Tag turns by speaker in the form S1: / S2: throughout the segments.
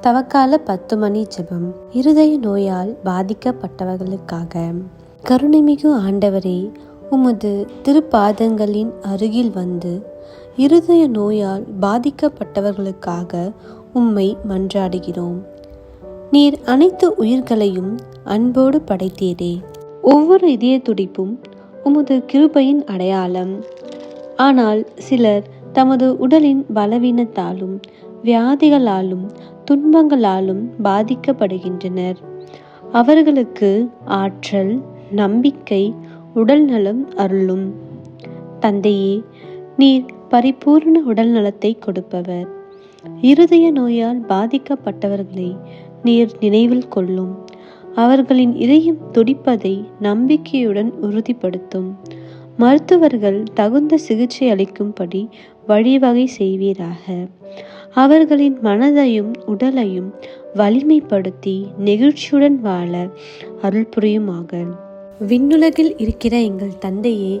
S1: தவக்கால பத்து மணி ஜெபம். இருதய நோயால் பாதிக்கப்பட்டவர்களுக்காக. கருணைமிகு ஆண்டவரே உமது திருப்பாதங்களின் அருகில் வந்து இருதய நோயால் பாதிக்கப்பட்டவர்களுக்காக உம்மை மன்றாடுகிறோம். நீர் அனைத்து உயிர்களையும் அன்போடு படைத்தீரே. ஒவ்வொரு இதய துடிப்பும் உமது கிருபையின் அடையாளம். ஆனால் சிலர் தமது உடலின் பலவீனத்தாலும் வியாதிகளாலும் துன்பங்களாலும் பாதிக்கப்படுகின்றனர். அவர்களுக்கு ஆற்றல் நம்பிக்கை உடல் நலம் அருளும். தந்தையே நீர் பரிபூர்ண உடல் நலத்தை கொடுப்பவர். இருதய நோயால் பாதிக்கப்பட்டவர்களை நீர் நினைவில் கொள்ளும். அவர்களின் இதயம் துடிப்பதை நம்பிக்கையுடன் உறுதிப்படுத்தும். மருத்துவர்கள் தகுந்த சிகிச்சை அளிக்கும்படி வழிவகை செய்வீராக. அவர்களின் மனதையும் உடலையும் வலிமைப்படுத்தி நெகிழ்ச்சியுடன் வாழ அருள் புரியுமாக. விண்ணுலகில் இருக்கிற எங்கள் தந்தையே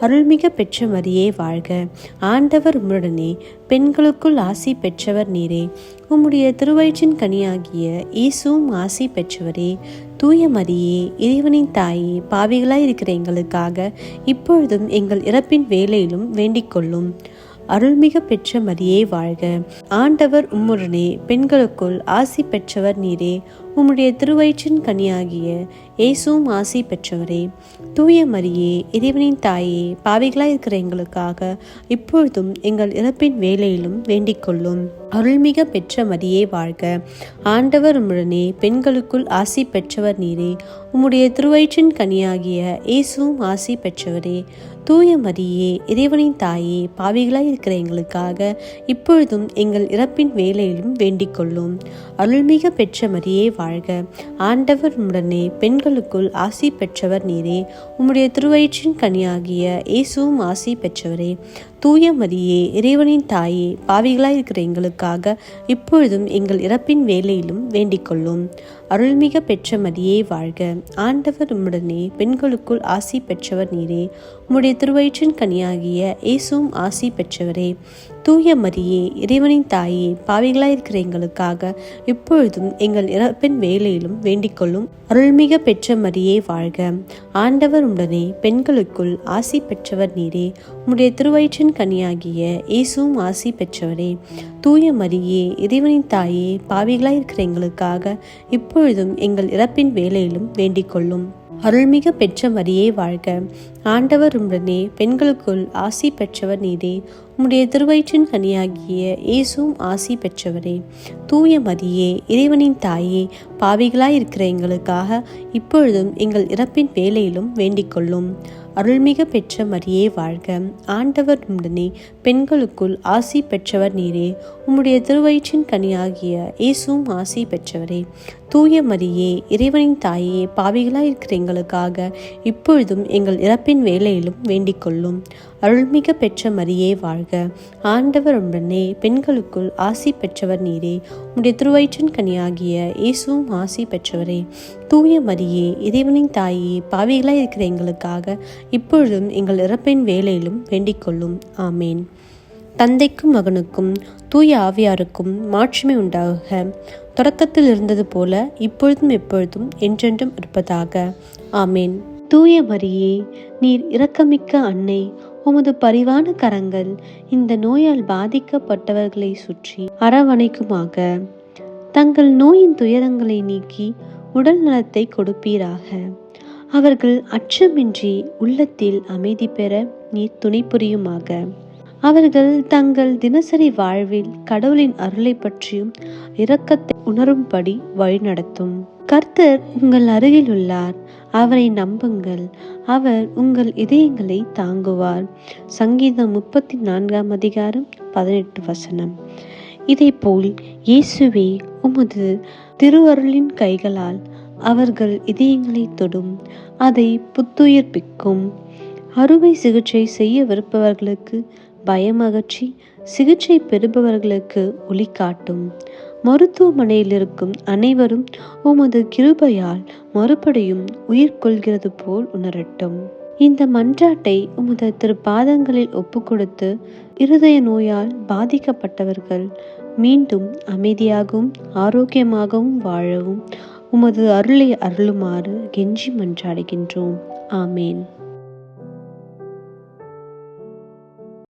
S1: அருள்மிக பெற்ற மரியே வாழ்க. ஆண்டவர் உம்முடனே பெண்களுக்குள் ஆசி பெற்றவர் நீரே. உம்முடைய திருவயிற்றின் கனியாகிய இயேசுவும் ஆசி பெற்றவரே. தூய மரியே இறைவனின் தாயே பாவிகளாய் இருக்கிற எங்களுக்காக இப்பொழுதும் எங்கள் இறப்பின் வேலையிலும் வேண்டிக் கொள்ளும். அருள்மிக பெற்ற மரியே வாழ்க. ஆண்டவர் உம்முடனே பெண்களுக்குள் ஆசி பெற்றவர் நீரே. உம்முடைய திருவயிற்றின் கனியாகிய இயேசுவும் ஆசி பெற்றவரே தூய மரியே இறைவனின் தாயே பாவிகளாய் இருக்கிற எங்களுக்காக இப்பொழுதும் எங்கள் இறப்பின் வேலையிலும் வேண்டிக் கொள்ளும். அருள்மிக பெற்ற மரியே வாழ்க. ஆண்டவர் உம்முடனே பெண்களுக்குள் ஆசி பெற்றவர் நீரே. உம்முடைய திருவயிற்றின் கனியாகிய இயேசுவும் ஆசி பெற்றவரே. தூய மரியே இறைவனின் தாயே பாவிகளாய் இருக்கிற எங்களுக்காக இப்பொழுதும் எங்கள் இறப்பின் வேலையிலும் வேண்டிக் கொள்ளும். அருள்மிக பெற்ற மரியே வாழ்க. ஆண்டவர் உடனே பெண்களுக்குள் ஆசி பெற்றவர் நீரே. உம்முடைய திருவயிற்றின் கனியாகிய இயேசுவும் ஆசி பெற்றவரே. தூய மரியே இறைவனின் தாயே பாவிகளாய் இருக்கிற எங்களுக்காக இப்பொழுதும் எங்கள் இறப்பின் வேலையிலும் வேண்டிக் கொள்ளும் அருள்மிக பெற்ற மரியே வாழ்க. ஆண்டவர் உம்முடனே பெண்களுக்குள் ஆசி பெற்றவர் நீரே. உம்முடைய திருவயிற்றின் கனியாகிய இயேசுவும் ஆசி பெற்றவரே. தூய மரியே இறைவனின் தாயே பாவிகளாய் இருக்கிற எங்களுக்காக இப்பொழுதும் எங்கள் இறப்பின் வேலையிலும் வேண்டிக் கொள்ளும் அருள்மிக பெற்ற மரியே வாழ்க. ஆண்டவர் உடனே பெண்களுக்குள் ஆசி பெற்றவர் நீரே. உம்முடைய திருவயிற்றின் கனியாகிய இயேசுவும் ஆசி பெற்றவரே தூய மரியே இறைவனின் தாயே பாவிகளாய் இருக்கிற எங்களுக்காக இப்பொழுதும் எங்கள் இறப்பின் வேலையிலும் வேண்டிக் கொள்ளும் அருள்மிக பெற்ற மரியே வாழ்க. ஆண்டவர் உடனே பெண்களுக்குள் ஆசி பெற்றவர் நீரே. உம்முடைய திருவயிற்றின் கனியாகிய இயேசுவும் ஆசி பெற்றவரே. தூய மதியே இறைவனின் தாயே பாவிகளாய் இருக்கிற எங்களுக்காக இப்பொழுதும் எங்கள் இறப்பின் வேலையிலும் வேண்டிக் கொள்ளும் அருள்மிக பெற்ற மரியே வாழ்க. ஆண்டவர் உடனே பெண்களுக்குள் ஆசி பெற்றவர் நீரே. உம்முடைய திருவயிற்றின் கனியாகிய இயேசுவும் ஆசி பெற்றவரே. தூய மரியே இறைவனின் தாயே பாவிகளாய் இருக்கிற எங்களுக்காக இப்பொழுதும் எங்கள் இறப்பின் வேலையிலும் வேண்டிக் கொள்ளும். அருள்மிக பெற்ற மரியே வாழ்க. ஆண்டவர் உடனே பெண்களுக்குள் ஆசி பெற்றவர் நீரே. உம்முடைய திருவயிற்றின் கனியாகிய இயேசுவும் ஆசி பெற்றவரே. தூய மரியே இறைவனின் தாயே பாவிகளாய் இருக்கிற எங்களுக்காக இப்பொழுதும் எங்கள் இறப்பின் வேலையிலும் வேண்டிக்கொள்ளும் ஆமேன். தந்தைக்கும் மகனுக்கும் தூய ஆவியாருக்கும் மாட்சிமை உண்டாக. தொடக்கத்தில் இருந்தது போல இப்பொழுதும் எப்பொழுதும் என்றென்றும் இருப்பதாக. ஆமேன். தூய மரியே நீர் இரக்கமிக்க அன்னை உமது பரிவான கரங்கள் இந்த நோயால் பாதிக்கப்பட்டவர்களை சுற்றி அரவணைக்குமாக. தங்கள் நோயின் துயரங்களை நீக்கி உடல் நலத்தை கொடுப்பீராக. அவர்கள் அச்சமின்றி உள்ளத்தில் அமைதி பெற நீர் துணை புரியுமாக. அவர்கள் தங்கள் தினசரி வாழ்வில் கடவுளின் அருளை பற்றியும் இரக்கத்தை உணரும்படி வழிநடத்தும். கர்த்தர் உங்கள் அருகில் உள்ளார். அவரை நம்புங்கள். அவர் உங்கள் இதயங்களை தாங்குவார். சங்கீதம் முப்பத்தி நான்காம் அதிகாரம் பதினெட்டு வசனம். இதேபோல் இயேசுவே உமது திருவருளின் கைகளால் அவர்கள் இதயங்களை தொடும் அதை புத்துயிர்ப்பிக்கும். அறுவை சிகிச்சை செய்யவிருப்பவர்களுக்கு பயம் அகற்றி சிகிச்சை பெறுபவர்களுக்கு ஒளி காட்டும் மருத்துவமனையில் இருக்கும் அனைவரும் உமது கிருபையால் மறுபடியும் உயிர் கொள்கிறது போல் உணரட்டும். இந்த மன்றாட்டை உமது திருப்பாதங்களில் ஒப்பு கொடுத்து இருதய நோயால் பாதிக்கப்பட்டவர்கள் மீண்டும் அமைதியாகவும் ஆரோக்கியமாகவும் வாழவும் உமது அருளை அருளுமாறு கெஞ்சி மன்றாடுகின்றோம் ஆமேன்.